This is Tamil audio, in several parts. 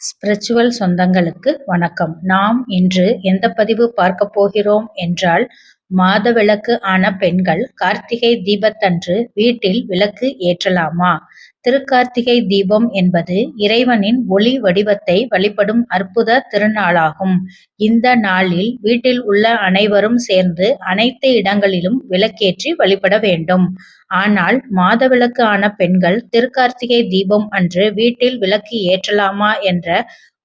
ஸ்பிரிச்சுவல் சொந்தங்களுக்கு வணக்கம். நாம் இன்று எந்த பதிவு பார்க்க போகிறோம் என்றால் மாதவிலக்கு ஆன பெண்கள் கார்த்திகை தீபத்தன்று வீட்டில் விளக்கு ஏற்றலாமா? திருக்கார்த்திகை தீபம் என்பது இறைவனின் ஒளி வடிவத்தை வழிபடும் அற்புத திருநாளாகும். இந்த நாளில் வீட்டில் உள்ள அனைவரும் சேர்ந்து அனைத்து இடங்களிலும் விளக்கேற்றி வழிபட வேண்டும். ஆனால் மாதவிளக்கு ஆன பெண்கள் திருக்கார்த்திகை தீபம் அன்று வீட்டில் விளக்கு ஏற்றலாமா என்ற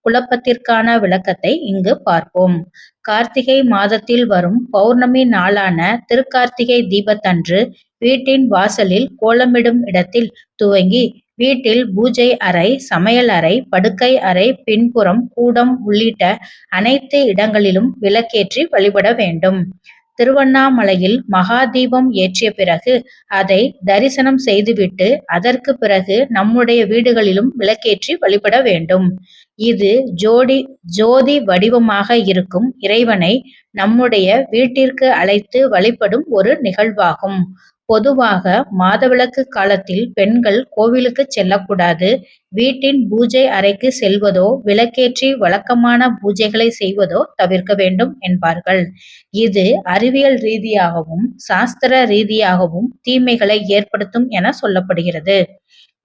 குழப்பத்திற்கான விளக்கத்தை இங்கு பார்ப்போம். கார்த்திகை மாதத்தில் வரும் பௌர்ணமி நாளான திருக்கார்த்திகை தீபத்தன்று வீட்டின் வாசலில் கோலமிடும் இடத்தில் துவங்கி வீட்டில் பூஜை அறை சமையல் அறை படுக்கை அறை பின்புறம் கூடம் உள்ளிட்ட அனைத்து இடங்களிலும் விளக்கேற்றி வழிபட வேண்டும். திருவண்ணாமலையில் மகா தீபம் ஏற்றிய பிறகு அதை தரிசனம் செய்துவிட்டு அதற்கு பிறகு நம்முடைய வீடுகளிலும் விளக்கேற்றி வழிபட வேண்டும். இது ஜோடி ஜோதி வடிவமாக இருக்கும் இறைவனை நம்முடைய வீட்டிற்கு அழைத்து வழிபடும் ஒரு நிகழ்வாகும். பொதுவாக மாதவிலக்கு காலத்தில் பெண்கள் கோவிலுக்கு செல்லக்கூடாது. வீட்டின் பூஜை அறைக்கு செல்வதோ விளக்கேற்றி வழக்கமான பூஜைகளை செய்வதோ தவிர்க்க வேண்டும் என்பார்கள். இது அறிவியல் ரீதியாகவும் சாஸ்திர ரீதியாகவும் தீமைகளை ஏற்படுத்தும் என சொல்லப்படுகிறது.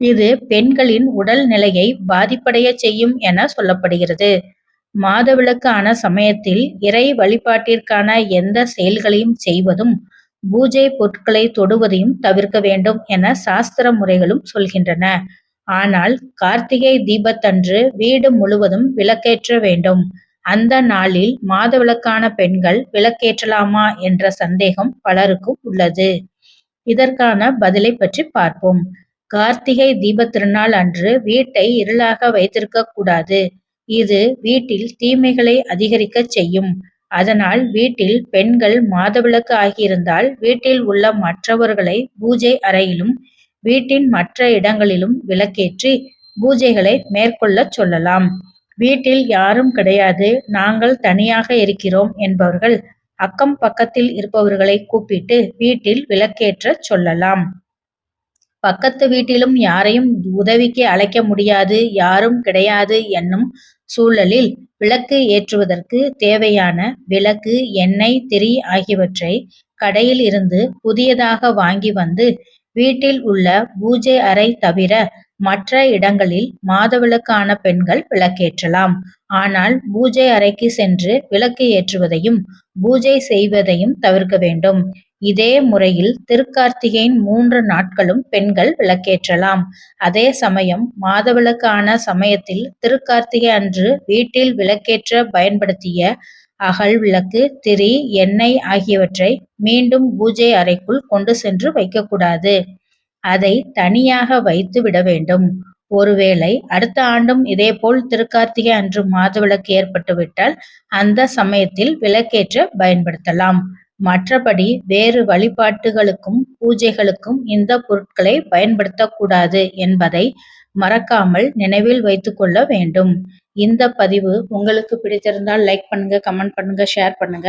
இது பெண்களின் உடல் நிலையை பாதிப்படைய செய்யும் என சொல்லப்படுகிறது. மாதவிலக்கான சமயத்தில் இறை வழிபாட்டிற்கான எந்த செயல்களையும் செய்வதும் பூஜை பொருட்களை தொடுவதையும் தவிர்க்க வேண்டும் என சாஸ்திர முறைகளும் சொல்கின்றன. ஆனால் கார்த்திகை தீபத்தன்று வீடு முழுவதும் விளக்கேற்ற வேண்டும். அந்த நாளில் மாதவிளக்கான பெண்கள் விளக்கேற்றலாமா என்ற சந்தேகம் பலருக்கும் உள்ளது. இதற்கான பதிலை பற்றி பார்ப்போம். கார்த்திகை தீப திருநாள் அன்று வீட்டை இருளாக வைத்திருக்க கூடாது. இது வீட்டில் தீமைகளை அதிகரிக்க செய்யும். அதனால் வீட்டில் பெண்கள் மாதவிலக்கு ஆகியிருந்தால் வீட்டில் உள்ள மற்றவர்களை பூஜை அறையிலும் வீட்டின் மற்ற இடங்களிலும் விளக்கேற்றி பூஜைகளை மேற்கொள்ளச் சொல்லலாம். வீட்டில் யாரும் கிடையாது. நாங்கள் தனியாக இருக்கிறோம் என்பவர்கள் அக்கம் பக்கத்தில் இருப்பவர்களை கூப்பிட்டு வீட்டில் விளக்கேற்ற சொல்லலாம். பக்கத்து வீட்டிலும் யாரையும் உதவிக்கு அழைக்க முடியாது யாரும் கிடையாது என்னும் சூழலில் விளக்கு ஏற்றுவதற்கு தேவையான விளக்கு எண்ணெய் திரி ஆகியவற்றை கடையில் இருந்து புதியதாக வாங்கி வந்து வீட்டில் உள்ள பூஜை அறை தவிர மற்ற இடங்களில் மாதவிலக்கான பெண்கள் விளக்கேற்றலாம். ஆனால் பூஜை அறைக்கு சென்று விளக்கு ஏற்றுவதையும் பூஜை செய்வதையும் தவிர்க்க வேண்டும். இதே முறையில் திருக்கார்த்திகையின் மூன்று நாட்களும் பெண்கள் விளக்கேற்றலாம். அதே சமயம் மாதவிலக்கான சமயத்தில் திருக்கார்த்திகை அன்று வீட்டில் விளக்கேற்ற பயன்படுத்திய அகல் விளக்கு திரி எண்ணெய் ஆகியவற்றை மீண்டும் பூஜை அறைக்குள் கொண்டு சென்று வைக்கக்கூடாது. அதை தனியாக வைத்து விட வேண்டும். ஒருவேளை அடுத்த ஆண்டும் இதேபோல் திருக்கார்த்திகை அன்று மாதவிலக்கு ஏற்பட்டுவிட்டால் அந்த சமயத்தில் விளக்கேற்ற பயன்படுத்தலாம். மற்றபடி வேறு வழிபாட்டுகளுக்கும் பூஜைகளுக்கும் இந்த பொருட்களை பயன்படுத்தக்கூடாது என்பதை மறக்காமல் நினைவில் வைத்துக்கொள்ள வேண்டும். இந்த பதிவு உங்களுக்கு பிடித்திருந்தால் லைக் பண்ணுங்க கமெண்ட் பண்ணுங்க ஷேர் பண்ணுங்க.